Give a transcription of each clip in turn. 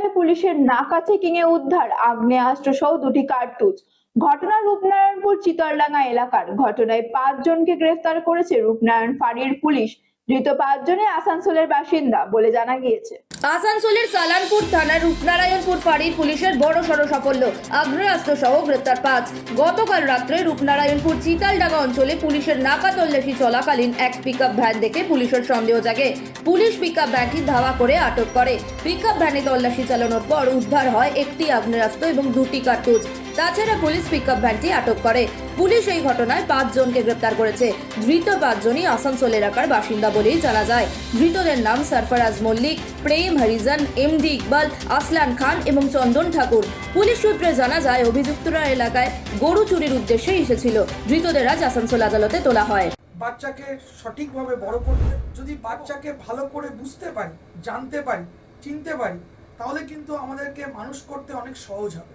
সকালে পুলিশের নাকা চেকিং এ উদ্ধার, আগ্নেয়াস্ত্র সহ দুটি কার্তুজ। ঘটনা রূপনারায়ণপুর চিতলডাঙ্গা এলাকার। ঘটনায় পাঁচজনকে গ্রেফতার করেছে রূপনারায়ণ ফাঁড়ির পুলিশ। ধৃত পাঁচজনে আসানসোলের বাসিন্দা বলে জানা গিয়েছে। আসানসোলের সালানপুর থানার রূপনারায়ণপুর ফাঁড়ির পুলিশের বড় সড় সাফল্য। আগ্নেয়াস্ত্র সহ গ্রেপ্তার পাঁচ। গতকাল রাত্রে রূপনারায়ণপুর চিতালডাঙ্গা অঞ্চলে পুলিশের নাকা তল্লাশি চলাকালীন এক পিকআপ ভ্যান দেখে পুলিশের সন্দেহ জাগে। পুলিশ পিকআপ ভ্যানটি ধাওয়া করে আটক করে। পিকআপ ভ্যানে তল্লাশি চালানোর পর উদ্ধার হয় একটি আগ্নেয়াস্ত্র এবং দুটি কার্তুজ। তাছাড়া পুলিশ পিকআপ ভ্যানটি আটক করে। পুলিশ এই ঘটনায় পাঁচজনকে গ্রেপ্তার করেছে। ধৃত পাঁচজনই আসানসোল এলাকার বাসিন্দা বলেই জানা যায়। ধৃতদের নাম সরফরাজ মল্লিক, প্রেম হরিজন, এমডি ইকবাল, আসলান খান এবং চন্দন ঠাকুর। পুলিশ সূত্রে জানা যায়, অভিযুক্তরা এলাকায় গরু চুরির উদ্দেশ্যে এসেছিল। ধৃতদের আজ আসানসোল আদালতে তোলা হয়। বাচ্চাকে সঠিকভাবে বড় করতে, যদি বাচ্চাকে ভালো করে বুঝতে পারি, জানতে পারি, চিনতে পারি, তাহলে কিন্তু আমাদেরকে মানুষ করতে অনেক সহজ হবে।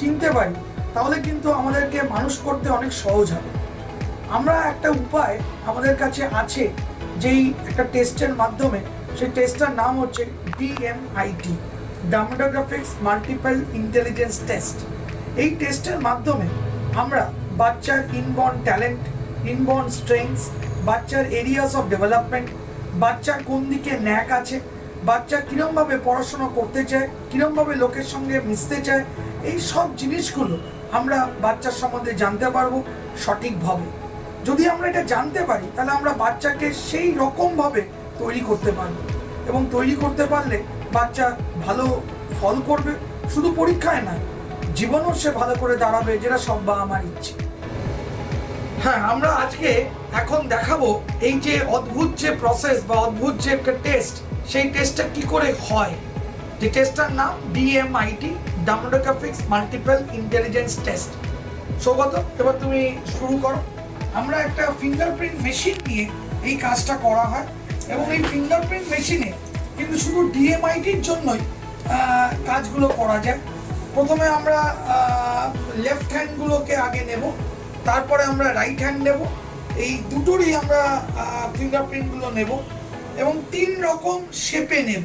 চিনতে পারি, তাহলে কিন্তু আমাদেরকে মানুষ করতে অনেক সহজ হবে। আমরা একটা উপায় আমাদের কাছে আছে, যেই একটা টেস্টের মাধ্যমে, সেই টেস্টটার নাম হচ্ছে DMIT dermatoglyphics multiple intelligence test এই টেস্টের মাধ্যমে আমরা বাচ্চার ইনবর্ন ট্যালেন্ট ইনবর্ন স্ট্রেংথস বাচ্চার এরিয়াস অফ ডেভেলপমেন্ট বাচ্চার কোন দিকে ন্যাক আছে, বাচ্চা কীরমভাবে পড়াশোনা করতে চায়, কীরমভাবে লোকের সঙ্গে মিশতে চায় এই সব জিনিসগুলো আমরা বাচ্চার সম্বন্ধে জানতে পারব সঠিকভাবে। যদি আমরা এটা জানতে পারি, তাহলে আমরা বাচ্চাকে সেই রকমভাবে তৈরি করতে পারব। এবং তৈরি করতে পারলে বাচ্চা ভালো ফল করবে, শুধু পরীক্ষায় নয় জীবনও সে ভালো করে দাঁড়াবে, যেটা সব বা আমার ইচ্ছে। হ্যাঁ আমরা আজকে এখন দেখাবো এই যে অদ্ভুত যে প্রসেস বা অদ্ভুত যে একটা টেস্ট সেই টেস্টটা কি করে হয়? যে টেস্টটার নাম DMIT dermatoglyphics multiple intelligence test. Saugata এবার তুমি শুরু করো। আমরা একটা ফিঙ্গারপ্রিন্ট মেশিন নিয়ে এই কাজটা করা হয় এবং এই ফিঙ্গারপ্রিন্ট মেশিনে কিন্তু শুধু ডিএমআইটির জন্যই কাজগুলো করা যায়। প্রথমে আমরা লেফট হ্যান্ডগুলোকে আগে নেব, তারপরে আমরা রাইট হ্যান্ড নেব। এই দুটোরই আমরা ফিঙ্গারপ্রিন্টগুলো নেব এবং তিন রকম শেপে নেব।